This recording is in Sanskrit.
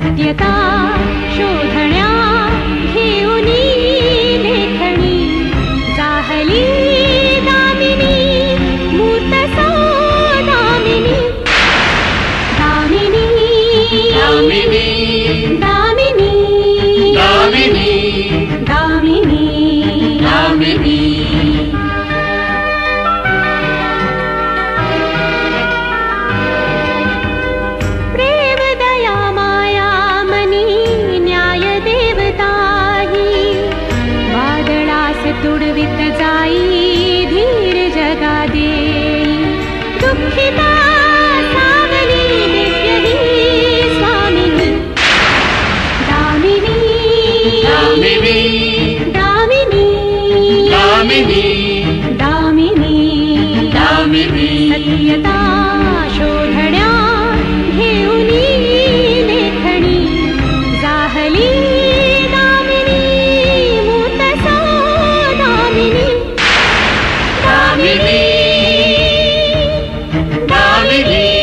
सत्यता शोधण्या घेऊनी लेखणी. जाहली दामिनी मूर्त दामिनी दामिनी. दामिनी. दुर्वित जाई धीर ुडविगादी दुखिदामि स्वामिनीमिनी दामिनी। Galilee, Galilee.